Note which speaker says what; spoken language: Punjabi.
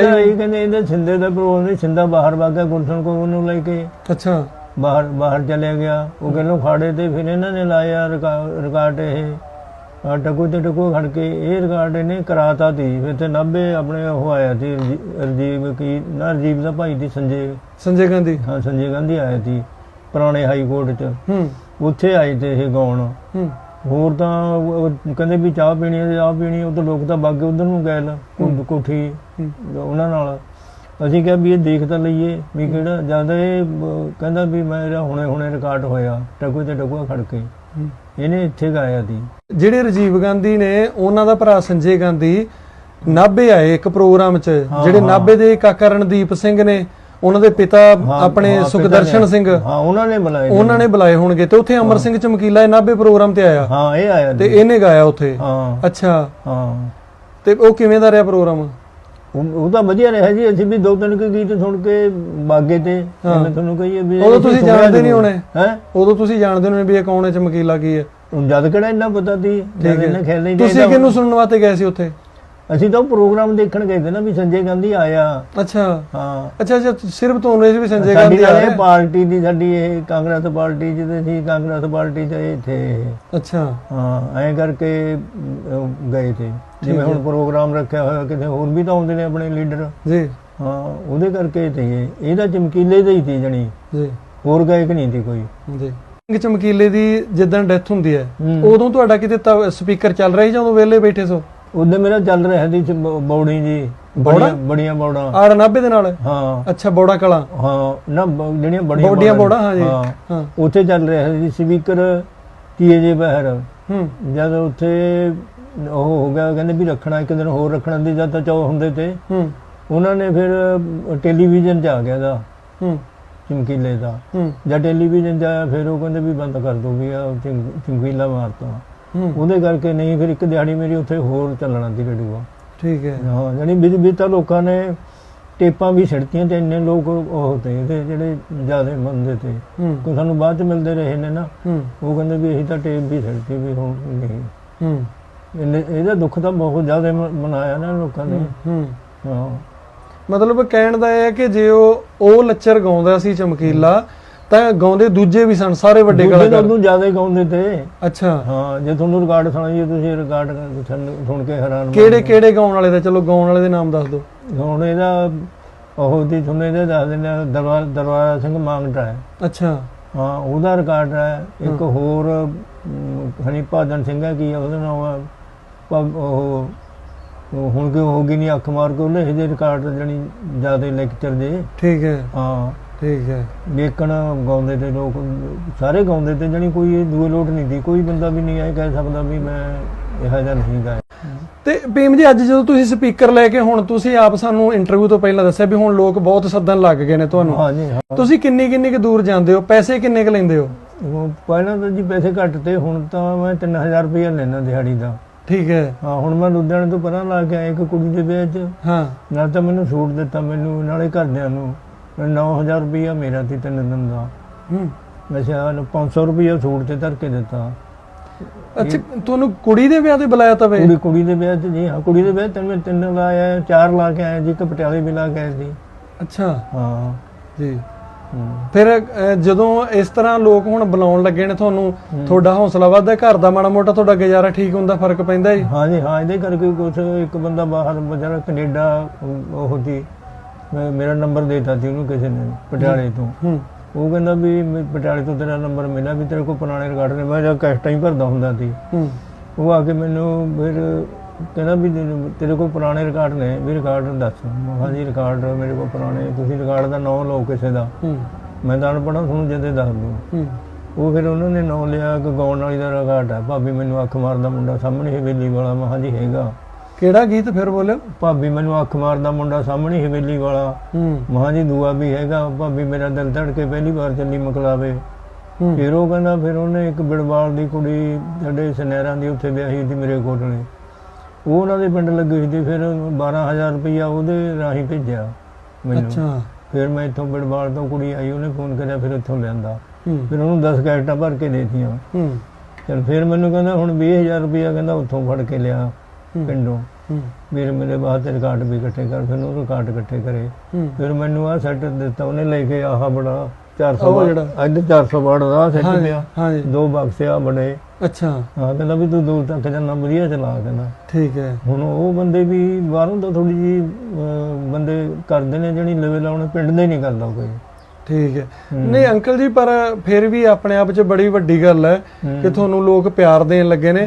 Speaker 1: ਇਹ ਕਹਿੰਦੇ ਇਹਦੇ ਛਿੰਦੇ ਦਾ ਪ੍ਰੋਗਰਾਮ ਨਹੀਂ ਛਿੰਦਾ ਬਾਹਰ ਵਾਗਾ ਗੁਰਸਨ ਕੋ ਉਹਨੂੰ ਲੈ ਕੇ।
Speaker 2: ਅੱਛਾ।
Speaker 1: ਬਾਹਰ ਬਾਹਰ ਚਲੇ ਗਿਆ। ਉਹ ਕਹਿੰਦਾ ਖਾੜੇ ਤੇ ਫਿਰ ਇਹਨਾਂ ਨੇ ਲਾਇਆ ਰਿਕਾ- ਰਿਕਾਰਡ ਇਹ। ਟਕੂ ਤੇ ਟਕੂ ਖੜ ਕੇ ਇਹ ਰਿਕਾਰਡ ਇਹਨੇ ਕਰਾਤਾ ਤੀ ਫਿਰ ਤੇ 90 ਆਪਣੇ ਉਹ ਆਇਆ ਸੀ ਰਜੀ- ਰਜੀਵ ਕੀ ਨਾ ਰਜੀਵ ਦਾ ਭਾਈ ਦੀ ਸੰਜੇ।
Speaker 2: ਸੰਜੇ ਗਾਂਧੀ।
Speaker 1: ਹਾਂ ਸੰਜੇ ਗਾਂਧੀ ਆਇਆ ਸੀ ਪੁਰਾਣੇ ਹਾਈ ਕੋਰਟ ਚ।
Speaker 2: ਹੂੰ।
Speaker 1: ਉੱਥੇ ਆਏ ਤੇ ਇਹ ਗਾਉਣ।
Speaker 2: ਹੂੰ।
Speaker 1: ਹੋਰ ਤਾਂ ਉਹ- ਕਹਿੰਦੇ ਵੀ ਚਾਹ ਪੀਣੀ ਹੈ ਚਾਹ ਪੀਣੀ ਤਾਂ ਲੋਕ ਤਾਂ ਬਾਗੇ ਉਧਰ ਨੂੰ ਗਏ ਲਾ ਕੋਠੀ। ਉਹਨਾਂ ਨਾਲ ਅਸੀਂ ਕਿਹਾ ਵੀ ਇਹ ਦੇਖ ਤਾਂ ਲਈਏ ਵੀ ਕਿਹੜਾ ਜਦ ਇਹ ਕਹਿੰਦਾ ਵੀ ਮੇਰਾ ਹੁਣੇ ਹੁਣੇ ਰਿਕਾਰਡ ਹੋਇਆ ਟਕੂ ਤੇ ਟਕੂਆ ਖੜ ਕੇ। ਇਹਨੇ ਇੱਥੇ ਗਾਇਆ ਸੀ
Speaker 2: ਜਿਹੜੇ ਰਾਜੀਵ ਗਾਂਧੀ ਨੇ ਉਹਨਾਂ ਦਾ ਭਰਾ ਸੰਜੇ ਗਾਂਧੀ ਨਾਭੇ ਆਏ ਇੱਕ ਪ੍ਰੋਗਰਾਮ 'ਚ ਜਿਹੜੇ। ਨਾਭੇ ਦੇ ਕਾਕਾ ਰਣਦੀਪ ਸਿੰਘ ਨੇ ਉਹਨਾਂ ਦੇ ਪਿਤਾ ਆਪਣੇ ਸੁਖਦਰਸ਼ਨ ਸਿੰਘ
Speaker 1: ਹਾਂ ਉਹਨਾਂ ਨੇ ਬੁਲਾਏ।
Speaker 2: ਉਹਨਾਂ ਨੇ ਬੁਲਾਏ ਹੋਣਗੇ ਤੇ ਉੱਥੇ ਅਮਰ ਸਿੰਘ ਚਮਕੀਲਾ ਇਹ ਨਾਭੇ ਪ੍ਰੋਗਰਾਮ ਤੇ ਆਇਆ।
Speaker 1: ਹਾਂ ਇਹ ਆਇਆ
Speaker 2: ਤੇ। ਇਹਨੇ ਗਾਇਆ ਉੱਥੇ।
Speaker 1: ਹਾਂ।
Speaker 2: ਅੱਛਾ।
Speaker 1: ਹਾਂ।
Speaker 2: ਤੇ ਉਹ ਕਿਵੇਂ ਦਾ ਰਿਹਾ ਪ੍ਰੋਗਰਾਮ?
Speaker 1: ਉਹ ਤਾਂ ਵਧੀਆ ਰਿਹਾ ਜੀ ਅਸੀਂ ਵੀ ਦੋ ਤਿੰਨ ਗੀਤ ਸੁਣ ਕੇ ਬਾਗੇ ਤੇ। ਮੈਂ ਤੁਹਾਨੂੰ ਕਹੀਏ ਵੀ
Speaker 2: ਉਦੋਂ ਤੁਸੀਂ ਜਾਣਦੇ ਨਹੀਂ ਹੋਣੇ।
Speaker 1: ਹੈ?
Speaker 2: ਉਦੋਂ ਤੁਸੀਂ ਜਾਣਦੇ ਹੋ ਵੀ ਇਹ ਕੌਣ ਹੈ ਚਮਕੀਲਾ ਕੀ ਹੈ।
Speaker 1: ਜਦ ਕਿਹੜਾ ਇੰਨਾ ਪਤਾ ਸੀ ਜਦ ਇਹਨਾਂ ਖੇਲ ਨਹੀਂ
Speaker 2: ਤੁਸੀਂ ਕਿਹਨੂੰ ਸੁਣਨ ਵਾਸਤੇ ਗਏ ਸੀ ਉੱਥੇ?
Speaker 1: ਅਸੀਂ ਤਾਂ ਉਹ ਪ੍ਰੋਗਰਾਮ ਦੇਖਣ ਗਏ ਸੀ ਨਾ ਵੀ ਸੰਜੇ ਗਾਂਧੀ ਆਇਆ।
Speaker 2: ਅੱਛਾ।
Speaker 1: ਹਾਂ।
Speaker 2: ਅੱਛਾ ਅੱਛਾ ਸਿਰਫ ਤੁਹਾਨੂੰ ਇਹ ਵੀ ਸੰਜੇ ਗਾਂਧੀ ਆ
Speaker 1: ਤਾਂ ਇਹ
Speaker 2: ਰਿਹਾ
Speaker 1: ਪਾਰਟੀ ਦੀ ਸਾਡੀ ਇਹ ਕਾਂਗਰਸ ਪਾਰਟੀ ਜਿਹਦੇ ਸੀ ਕਾਂਗਰਸ ਪਾਰਟੀ ਚ ਇਹ ਥੇ
Speaker 2: ਅੱਛਾ।
Speaker 1: ਹਾਂ ਐਂ ਕਰਕੇ ਗਏ ਤੇ ਜਿਵੇਂ। ਹੁਣ ਪ੍ਰੋਗਰਾਮ ਰੱਖਿਆ ਹੋਇਆ ਕਿਤੇ ਹੋਰ ਵੀ ਤਾਂ ਆਉਂਦੇ ਨੇ ਆਪਣੇ ਲੀਡਰ।
Speaker 2: ਜੀ।
Speaker 1: ਹਾਂ ਉਹਦੇ ਕਰਕੇ ਤੇ ਇਹ ਇਹਦਾ ਚਮਕੀਲੇ ਦਾ ਹੀ ਸੀ ਜਣੀ।
Speaker 2: ਜੀ।
Speaker 1: ਹੋਰ ਗਾਇਕ ਨਹੀਂ ਸੀ ਕੋਈ।
Speaker 2: ਜੀ। ਸਿੰਘ ਚਮਕੀਲੇ ਦੀ ਜਿੱਦਾਂ ਡੈਥ ਹੁੰਦੀ ਹੈ। ਉਦੋਂ ਤੁਹਾਡਾ ਕਿਤੇ ਸਪੀਕਰ ਚੱਲ ਰਿਹਾ ਸੀ ਜਦੋਂ ਵਿਹਲੇ ਬੈਠੇ ਸੋ?
Speaker 1: ਉਹਦੇ ਮੇਰਾ ਚੱਲ ਰਿਹਾ ਸੀ ਬੌੜੀ ਜੀ।
Speaker 2: ਬੌੜਾ?
Speaker 1: ਬੜੀਆਂ ਬੜੀਆਂ ਬੌੜਾਂ।
Speaker 2: ਆੜ ਨਾਭੇ ਦੇ ਨਾਲ?
Speaker 1: ਹਾਂ।
Speaker 2: ਅੱਛਾ ਬੋੜਾ ਕਲਾ।
Speaker 1: ਹਾਂ ਨਾ ਜਿਹੜੀਆਂ ਬੜੀਆਂ
Speaker 2: ਬੌਡੀਆਂ
Speaker 1: ਬੌੜਾਂ
Speaker 2: ਹਾਂ ਜੀ।
Speaker 1: ਹਾਂ। ਉੱਥੇ ਚੱਲ ਰਿਹਾ ਸੀ ਸਪੀਕਰ ਤੀਏ ਜੇ ਬਹਿਰ।
Speaker 2: ਹੂੰ।
Speaker 1: ਜਦ ਉੱਥੇ ਉਹ ਹੋ ਗਿਆ ਕਹਿੰਦੇ ਵੀ ਰੱਖਣਾ ਇੱਕ ਦਿਨ ਹੋਰ ਰੱਖਣ ਦੀ ਜਦ ਤਾਂ ਚੌ ਹੁੰਦੇ ਤੇ।
Speaker 2: ਹੂੰ।
Speaker 1: ਉਹਨਾਂ ਨੇ ਫਿਰ ਟੈਲੀਵਿਜ਼ਨ 'ਚ ਆ ਗਿਆ ਦਾ
Speaker 2: ਹੂੰ।
Speaker 1: ਚਮਕੀਲੇ ਦਾ। ਜਦ ਟੈਲੀਵਿਜ਼ਨ 'ਚ ਆਇਆ ਫਿਰ ਉਹ ਕਹਿੰਦੇ ਵੀ ਬੰਦ ਕਰ ਦੋ ਵੀ ਆ ਚਮ- ਚਮਕੀਲਾ ਮਾਰਤਾ। ਉਹਦੇ ਕਰਕੇ ਨਹੀਂ ਫਿਰ ਇੱਕ ਦਿਹਾੜੀ ਮੇਰੀ ਉੱਥੇ ਹੋਰ ਚੱਲਣਾ ਸੀ ਰੇਡੂਆ
Speaker 2: ਠੀਕ ਹੈ।
Speaker 1: ਹਾਂ ਜਾਨੀ ਵੀ ਵੀ ਤਾਂ ਲੋਕਾਂ ਨੇ ਟੇਪਾਂ ਵੀ ਛਿੜਤੀਆਂ ਤੇ ਇੰਨੇ ਲੋਕ ਉਹ ਤੇ ਜਿਹੜੇ ਜ਼ਿਆਦਾ ਮੰਨਦੇ ਤੇ। ਕੋ ਸਾਨੂੰ ਬਾਅਦ ਚ ਮਿਲਦੇ ਰਹੇ ਨੇ ਨਾ ਉਹ ਕਹਿੰਦੇ ਵੀ ਅਸੀਂ ਤਾਂ ਟੇਪ ਵੀ ਛਿੜਤੀ ਵੀ ਹੁਣ ਨਹੀਂ।
Speaker 2: ਹੂੰ।
Speaker 1: ਇਹਨੇ- ਇਹਦਾ ਦੁੱਖ ਤਾਂ ਬਹੁਤ ਜ਼ਿਆਦਾ ਮਨਾਇਆ ਨਾ ਲੋਕਾਂ ਨੇ।
Speaker 2: ਹੂੰ।
Speaker 1: ਹਾਂ।
Speaker 2: ਮਤਲਬ ਕਹਿਣ ਦਾ ਇਹ ਹੈ ਕਿ ਜੇ ਉਹ ਉਹ ਲੱਚਰ ਗਾਉਂਦਾ ਸੀ ਚਮਕੀਲਾ ਤਾਂ ਗਾਉਂਦੇ ਦੂਜੇ ਵੀ ਸਨ ਸਾਰੇ ਵੱਡੇ ਕਲਾਕਾਰ।
Speaker 1: ਉਹਨੂੰ ਜ਼ਿਆਦਾ ਗਾਉਂਦੇ ਤੇ।
Speaker 2: ਅੱਛਾ।
Speaker 1: ਹਾਂ ਜੇ ਤੁਹਾਨੂੰ ਰਿਕਾਰਡ ਸੁਣਾਈਏ ਤੁਸੀਂ ਰਿਕਾਰਡ ਸੁਣ ਕੇ ਹੈਰਾਨ
Speaker 2: ਕਿਹੜੇ ਕਿਹੜੇ ਗਾਉਣ ਵਾਲੇ ਦਾ? ਚਲੋ ਗਾਉਣ ਵਾਲੇ ਦੇ ਨਾਮ ਦੱਸ ਦਿਓ।
Speaker 1: ਹੁਣ ਇਹਦਾ ਉਹ ਦੀ ਤੁਹਾਨੂੰ ਇਹਦੇ ਦੱਸ ਦਿੰਦੇ ਦਰਬਾਰ ਦਰਬਾਰਾ ਸਿੰਘ ਮਾਂਗਟਾ ਹੈ।
Speaker 2: ਅੱਛਾ।
Speaker 1: ਹਾਂ ਉਹਦਾ ਰਿਕਾਰਡ ਹੈ। ਇੱਕ ਹੋਰ ਹਨੀ ਭਾਜਨ ਸਿੰਘ ਹੈ ਕੀ ਉਹਦਾ ਨਾਮ? ਉਹ ਹੁਣ ਕਿ ਹੋ ਗਈ ਨਹੀਂ ਅੱਖ ਮਾਰ ਕੇ ਉਹਨੇ ਇਹਦੇ ਰਿਕਾਰਡ ਜਣੀ ਜ਼ਿਆਦਾ ਲੈਕਚਰ ਦੇ।
Speaker 2: ਠੀਕ ਹੈ।
Speaker 1: ਹਾਂ।
Speaker 2: ਠੀਕ ਹੈ।
Speaker 1: ਵੇਖਣ ਗਾਉਂਦੇ ਤੇ ਲੋਕ ਸਾਰੇ ਗਾਉਂਦੇ ਤੇ ਜਣੀ ਕੋਈ ਦੂਏ ਲੋਟ ਨਹੀਂ ਦੀ। ਕੋਈ ਬੰਦਾ ਵੀ ਨਹੀਂ ਆਏ ਕਹਿ ਸਕਦਾ ਵੀ ਮੈਂ ਇਹੋ ਜਿਹਾ ਨਹੀਂ ਗਾਇਆ।
Speaker 2: ਤੇ ਭੀਮ ਜੀ ਅੱਜ ਜਦੋਂ ਤੁਸੀਂ ਸਪੀਕਰ ਲੈ ਕੇ ਹੁਣ ਤੁਸੀਂ ਆਪ ਸਾਨੂੰ ਇੰਟਰਵਿਊ ਤੋਂ ਪਹਿਲਾਂ ਦੱਸਿਆ ਵੀ ਹੁਣ ਲੋਕ ਬਹੁਤ ਸੱਦਣ ਲੱਗ ਗਏ ਨੇ ਤੁਹਾਨੂੰ।
Speaker 1: ਹਾਂ ਜੀ ਹਾਂ।
Speaker 2: ਤੁਸੀਂ ਕਿੰਨੀ ਕਿੰਨੀ ਕੁ ਦੂਰ ਜਾਂਦੇ ਹੋ? ਪੈਸੇ ਕਿੰਨੇ ਕੁ ਲੈਂਦੇ ਹੋ?
Speaker 1: ਉਹ ਪਹਿਲਾਂ ਤਾਂ ਜੀ ਪੈਸੇ ਘੱਟ ਤੇ ਹੁਣ ਤਾਂ ਮੈਂ 3000 ਰੁਪਏ ਲੈਣਾ ਦਿਹਾੜੀ ਦਾ।
Speaker 2: ਠੀਕ ਹੈ।
Speaker 1: ਹਾਂ ਹੁਣ ਮੈਂ ਲੁਧਿਆਣੇ ਤੋਂ ਪਰਾਂ ਲਾ ਕੇ ਆਇਆ ਇੱਕ ਕੁੜੀ ਦੇ ਵਿਆਹ 'ਚ।
Speaker 2: ਹਾਂ।
Speaker 1: ਨਾਲ ਤਾਂ ਮੈਨੂੰ ਛੂਟ ਦਿੱਤਾ ਮੈਨੂੰ ਨਾਲੇ ਘਰਦਿਆਂ ਨੂੰ। 9000 ਰੁਪਇਆ ਮੇਰਾ ਸੀ ਤਿੰਨ ਦਿਨ ਦਾ।
Speaker 2: ਹੂੰ।
Speaker 1: ਅੱਛਾ 500 ਰੁਪਇਆ ਛੂਟ ਤੇ ਧਰ ਕੇ ਦਿੱਤਾ।
Speaker 2: ਅੱਛਾ ਤੁਹਾਨੂੰ ਕੁੜੀ ਦੇ ਵਿਆਹ ਤੇ ਬੁਲਾਇਆ ਤਵੇ
Speaker 1: ਕੁੜੀ ਕੁੜੀ ਦੇ ਵਿਆਹ 'ਚ ਜੀ ਹਾਂ ਕੁੜੀ ਦੇ ਵਿਆਹ 'ਚ ਤਿੰਨ ਤਿੰਨ ਲਾਇਆ ਚਾਰ ਲਾ ਕੇ ਆਇਆ ਜੀ ਇੱਕ ਪਟਿਆਲੇ ਵੀ ਲਾ ਕੇ ਆਏ ਸੀ।
Speaker 2: ਅੱਛਾ।
Speaker 1: ਹਾਂ।
Speaker 2: ਜੀ। ਫਿਰ ਅਹ, ਜਦੋਂ ਇਸ ਤਰ੍ਹਾਂ ਲੋਕ ਹੁਣ ਬੁਲਾਉਣ ਲੱਗੇ ਨੇ ਤੁਹਾਨੂੰ ਤੁਹਾਡਾ ਹੌਸਲਾ ਵੱਧਦਾ ਘਰ ਦਾ ਮਾੜਾ ਮੋਟਾ ਤੁਹਾਡਾ ਗੁਜ਼ਾਰਾ ਠੀਕ ਹੁੰਦਾ ਫ਼ਰਕ ਪੈਂਦਾ ਜੀ?
Speaker 1: ਹਾਂ ਜੀ ਹਾਂ ਇਹਦੇ ਕਰਕੇ ਕੁਛ ਇੱਕ ਬੰਦਾ ਬਾਹਰ ਬਚਾਰਾ ਕੈਨੇਡਾ ਉਹ ਉਹ ਸੀ ਮੈਂ- ਮੇਰਾ ਨੰਬਰ ਦੇਤਾ ਸੀ ਉਹਨੂੰ ਕਿਸੇ ਨੇ ਪਟਿਆਲੇ ਤੋਂ।
Speaker 2: ਹੂੰ।
Speaker 1: ਉਹ ਕਹਿੰਦਾ ਵੀ ਮੈਂ ਪਟਿਆਲੇ ਤੋਂ ਤੇਰਾ ਨੰਬਰ ਮਿਲਿਆ ਵੀ ਤੇਰੇ ਕੋਲ ਪੁਰਾਣੇ ਰਿਕਾਰਡ ਨੇ। ਮੈਂ ਜਾਂ ਕੈਸਟਾਂ ਹੀ ਭਰਦਾ ਹੁੰਦਾ ਸੀ।
Speaker 2: ਹੂੰ।
Speaker 1: ਉਹ ਆ ਕੇ ਮੈਨੂੰ ਫਿਰ ਕਹਿੰਦਾ ਵੀ ਤੇਰੇ ਕੋਲ ਪੁਰਾਣੇ ਰਿਕਾਰਡ ਨੇ। ਵੀ ਰਿਕਾਰਡ ਦੱਸ। ਮੈਂ ਜੀ ਰਿਕਾਰਡ ਮੇਰੇ ਕੋਲ ਪੁਰਾਣੇ ਤੁਸੀਂ ਰਿਕਾਰਡ ਦਾ ਨਾਮ ਲਓ ਕਿਸੇ ਦਾ।
Speaker 2: ਹੂੰ।
Speaker 1: ਮੈਂ ਤਾਂ ਅਨਪੜ੍ਹ ਤੁਹਾਨੂੰ ਜਦੇ ਦੱਸ ਦੂੰ।
Speaker 2: ਹੂੰ।
Speaker 1: ਉਹ ਫਿਰ ਉਹਨਾਂ ਨੇ ਨਾਮ ਲਿਆ ਕਿ ਗਾਉਣ ਵਾਲੀ ਦਾ ਰਿਕਾਰਡ ਹੈ ਭਾਬੀ ਮੈਨੂੰ ਅੱਖ ਮਾਰਦਾ ਮੁੰਡਾ ਸਾਹਮਣੇ ਹਵੇਲੀ ਵਾਲਾ। ਮੈਂ ਕਿਹਾ ਜੀ ਹੈਗਾ।
Speaker 2: ਕਿਹੜਾ ਗੀਤ ਫਿਰ ਬੋਲਿਓ?
Speaker 1: ਭਾਬੀ ਮੈਨੂੰ ਅੱਖ ਮਾਰਦਾ ਮੁੰਡਾ ਸਾਹਮਣੇ ਹਵੇਲੀ ਵਾਲਾ।
Speaker 2: ਹੂੰ।
Speaker 1: ਮਹਾਂ ਜੀ ਦੂਆ ਵੀ ਹੈਗਾ ਭਾਬੀ ਮੇਰਾ ਦਿਲ ਧੜਕੇ ਪਹਿਲੀ ਵਾਰ ਚੱਲੀ ਮਕਲਾਵੇ। ਫਿਰ ਉਹ ਕਹਿੰਦਾ ਫਿਰ ਉਹਨੇ ਇੱਕ ਬਿੜਵਾਲ ਦੀ ਕੁੜੀ ਸਾਡੇ ਸਨੈਰਾਂ ਦੀ ਉੱਥੇ ਵਿਆਹੀ ਸੀ ਮੇਰੇ ਕੋਟਲੇ। ਉਹ ਉਹਨਾਂ ਦੇ ਪਿੰਡ ਲੱਗੀ ਸੀ ਤੇ ਫਿਰ 12000 ਰੁਪਇਆ ਉਹਦੇ ਰਾਹੀਂ ਭੇਜਿਆ ਮੈਨੂੰ।
Speaker 2: ਅੱਛਾ।
Speaker 1: ਫਿਰ ਮੈਂ ਇੱਥੋਂ ਬਿੜਵਾਲ ਤੋਂ ਕੁੜੀ ਆਈ ਉਹਨੇ ਫੋਨ ਕਰਿਆ ਫਿਰ ਇੱਥੋਂ ਲਿਆਂਦਾ। ਫਿਰ ਉਹਨੂੰ 10 ਕੈਸਟਾਂ ਭਰ ਕੇ ਦੇਤੀਆਂ।
Speaker 2: ਹੂੰ।
Speaker 1: ਚਲ ਫਿਰ ਮੈਨੂੰ ਕਹਿੰਦਾ ਹੁਣ 20000 ਰੁਪਇਆ ਕਹਿੰਦਾ ਉੱਥੋਂ ਫੜ ਕੇ ਲਿਆ। ਪਿੰਡੋਂ। ਵੀਰ ਮੇਰੇ ਬਾਅਦ ਰਿਕਾਰਡ ਵੀ ਇਕੱਠੇ ਕਰ ਫਿਰ ਉਹ ਰਿਕਾਰਡ ਇਕੱਠੇ ਕਰੇ। ਫਿਰ ਮੈਨੂੰ ਆ ਸੈੱਟ ਦਿੱਤਾ ਉਹਨੇ ਲੈ ਕੇ ਆਹ ਬੜਾ 400
Speaker 2: ਉਹ ਜਿਹੜਾ।
Speaker 1: ਇੱਧਰ 400 ਵਾਟ ਦਾ ਸੈੱਟ ਪਿਆ।
Speaker 2: ਹਾਂਜੀ।
Speaker 1: ਦੋ ਬਕਸੇ ਆ ਬੜੇ
Speaker 2: ਅੱਛਾ।
Speaker 1: ਹਾਂ ਕਹਿੰਦਾ ਵੀ ਤੂੰ ਦੂਰ ਤੱਕ ਜਾਣਾ ਵਧੀਆ ਚਲਾ ਕਹਿੰਦਾ।
Speaker 2: ਠੀਕ ਹੈ।
Speaker 1: ਹੁਣ ਉਹ ਬੰਦੇ ਵੀ ਬਾਹਰੋਂ ਤਾਂ ਥੋੜੀ ਜੀ ਬੰਦੇ ਕਰਦੇ ਨੇ ਜਿਹੜੀ ਲੈਵਲ ਲਾਉਣੇ ਪਿੰਡ ਦੇ ਨਹੀਂ ਕਰਦਾ ਕੋਈ।
Speaker 2: ਠੀਕ ਹੈ। ਨਹੀਂ ਅੰਕਲ ਜੀ ਪਰ ਫਿਰ ਵੀ ਆਪਣੇ ਆਪ 'ਚ ਬੜੀ ਵੱਡੀ ਗੱਲ
Speaker 1: ਹੂੰ।
Speaker 2: ਕਿ ਤੁਹਾਨੂੰ ਲੋਕ ਪਿਆਰ ਦੇਣ ਲੱਗੇ ਨੇ।